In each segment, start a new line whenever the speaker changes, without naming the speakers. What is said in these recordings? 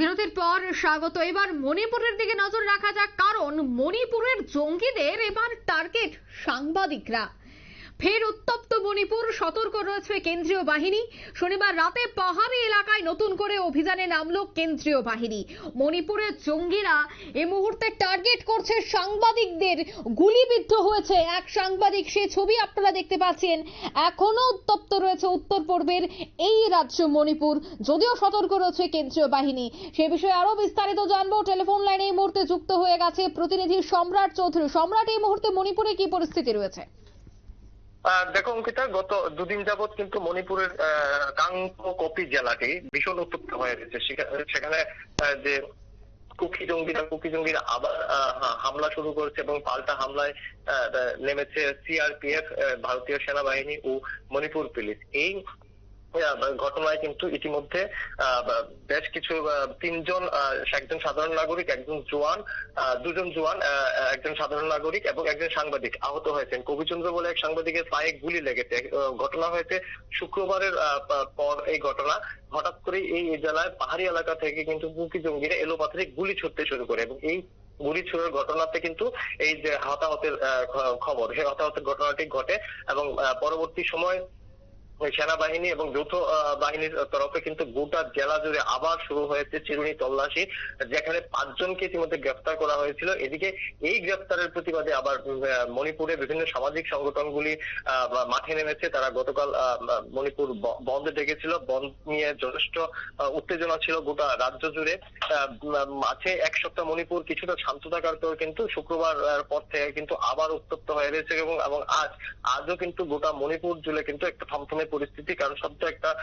বিরতির পর স্বাগত। এবার মণিপুরের দিকে নজর রাখা যাক, কারণ মণিপুরের জঙ্গিদের এবার টার্গেট সাংবাদিকরা। ফের উত্তপ্ত মণিপুর, সতর্ক রয়েছে কেন্দ্রীয় বাহিনী। শনিবার রাতে পাহাড়ি এলাকায় নতুন করে অভিযানে নামলো কেন্দ্রীয় বাহিনী। মণিপুরের জঙ্গিরা এ মুহূর্তে টার্গেট করছে সাংবাদিকদের। গুলিবিদ্ধ হয়েছে এক সাংবাদিক। সে ছবি আপনারা দেখতে পাচ্ছেন। এখনও উত্তপ্ত রয়েছে উত্তর পূর্বের এই রাজ্য মণিপুর। যদিও সতর্ক রয়েছে কেন্দ্রীয় বাহিনী। সে বিষয়ে আরও বিস্তারিত জানব। টেলিফোন লাইনে এই মুহূর্তে যুক্ত হয়ে গেছে প্রতিনিধি সম্রাট চৌধুরী। সম্রাট এই মুহূর্তে মণিপুরে কি পরিস্থিতি রয়েছে?
দেখো অঙ্কিতা গত দুদিন যাবত কিন্তু মণিপুরের আহ, কাংপোকপি জেলাটি ভীষণ উত্তপ্ত হয়ে গেছে। সেখানে যে কুকি জঙ্গিরা কুকি জঙ্গিরা আবার হামলা শুরু করেছে এবং পাল্টা হামলায় নেমেছে সিআরপিএফ ভারতীয় সেনাবাহিনী ও মণিপুর পুলিশ। এই ঘটনায় কিন্তু ইতিমধ্যে বেশ কিছু তিনজন একজন সাধারণ নাগরিক, একজন জওয়ান দুজন জওয়ান একজন সাধারণ নাগরিক এবং একজন সাংবাদিক আহত হয়েছেন। কবিচন্দ্র বলে এক সাংবাদিকের পায়ে গুলি লেগেছে। ঘটনা হয়েছে শুক্রবারের পর এই ঘটনা। হঠাৎ করে এই জেলায় পাহাড়ি এলাকা থেকে কিন্তু বুকি জঙ্গিরা এলোপাথারি গুলি ছুটতে শুরু করে এবং এই গুলি ছোড়ার ঘটনাতে কিন্তু এই যে হতাহতের খবর, সেই হতাহতের ঘটনাটি ঘটে এবং পরবর্তী সময় সেনাবাহিনী এবং যৌথ বাহিনীর তরফে কিন্তু গোটা জেলা জুড়ে আবার শুরু হয়েছে চিরুনি তল্লাশি যেখানে পাঁচজনকে ইতিমধ্যে গ্রেফতার করা হয়েছিল। এদিকে এই গ্রেফতারের প্রতিবাদে আবার মণিপুরে বিভিন্ন সামাজিক সংগঠনগুলি মাঠে নেমেছে। তারা গতকাল মণিপুর বন্ধ ডেকেছিল। বন্ধ নিয়ে যথেষ্ট উত্তেজনা ছিল গোটা রাজ্য জুড়ে। উম, এক সপ্তাহ মণিপুর কিছুটা শান্ত থাকার পর কিন্তু শুক্রবার পর থেকে কিন্তু আবার উত্তপ্ত হয়ে রয়েছে এবং আজ আজও কিন্তু গোটা মণিপুর জুড়ে কিন্তু একটা থমথমে পরিস্থিতি, কারণ সব তো একটা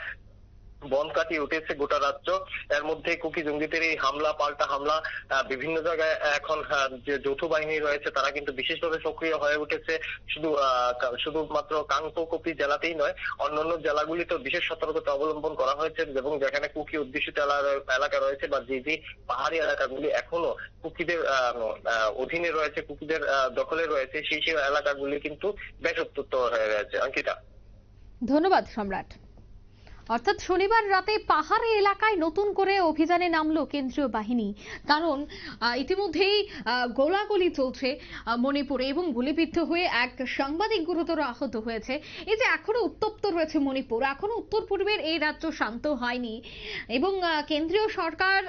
বন কাটিয়ে উঠেছে গোটা রাজ্য। এর মধ্যে কুকি জঙ্গিদের এই হামলা, পাল্টা হামলা বিভিন্ন জায়গায় এখন যে যৌথ বাহিনী রয়েছে, তারা কিন্তু বিশেষভাবে সক্রিয় হয়ে উঠেছে। শুধু শুধুমাত্র কাংপোকপি জেলাতেই নয়, অন্যান্য জেলাগুলিতেও বিশেষ সতর্কতা অবলম্বন করা হয়েছে এবং যেখানে কুকি এলা- এলাকা রয়েছে বা যে যে পাহাড়ি এলাকাগুলি এখনও কুকিদের অধীনে রয়েছে, কুকিদের দখলে রয়েছে, সেই সেই এলাকাগুলি কিন্তু বেশ উত্তপ্ত হয়ে রয়েছে। অঙ্কিতা?
ধন্যবাদ সম্রাট। অর্থাৎ শনিবার রাতে পাহাড়ি এলাকায় নতুন করে অভিযানে নামলো কেন্দ্রীয় বাহিনী। কারণ ইতিমধ্যেই গোলাগুলি চলছে মণিপুরে এবং গুলিবিদ্ধ হয়ে এক সাংবাদিক গুরুতর আহত হয়েছে। এই যে এখনও উত্তপ্ত রয়েছে মণিপুর, এখনও উত্তর পূর্বের এই রাজ্য শান্ত হয়নি এবং কেন্দ্রীয় সরকার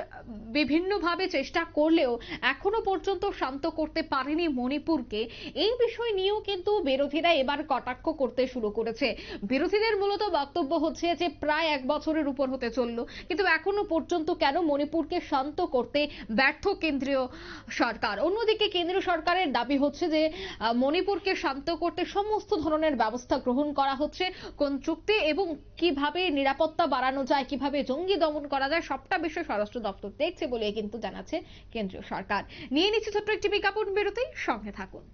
বিভিন্নভাবে চেষ্টা করলেও এখনও পর্যন্ত শান্ত করতে পারেনি মণিপুরকে। এই বিষয় নিয়েও কিন্তু বিরোধীরা এবার কটাক্ষ করতে শুরু করেছে। বিরোধীদের মূলত বক্তব্য হচ্ছে যে প্রায় এক বছরের উপর হতে চলল। কিন্তু এখনও পর্যন্ত কেন মণিপুরকে শান্ত করতে ব্যর্থ কেন্দ্রীয় সরকার? অন্যদিকে কেন্দ্রীয় সরকারের দাবি হচ্ছে যে মণিপুরকে শান্ত করতে সমস্ত ধরনের ব্যবস্থা গ্রহণ করা হচ্ছে। কোন চুক্তি এবং কীভাবে নিরাপত্তা বাড়ানো যায়, কীভাবে জঙ্গি দমন করা যায়, সবটা বিষয় স্বরাষ্ট্র দপ্তর দেখছে বলে কিন্তু জানাচ্ছে কেন্দ্রীয় সরকার। নিয়ে নিচ্ছে ছোট্ট একটি বিজ্ঞাপন বেরোতেই সঙ্গে থাকুন।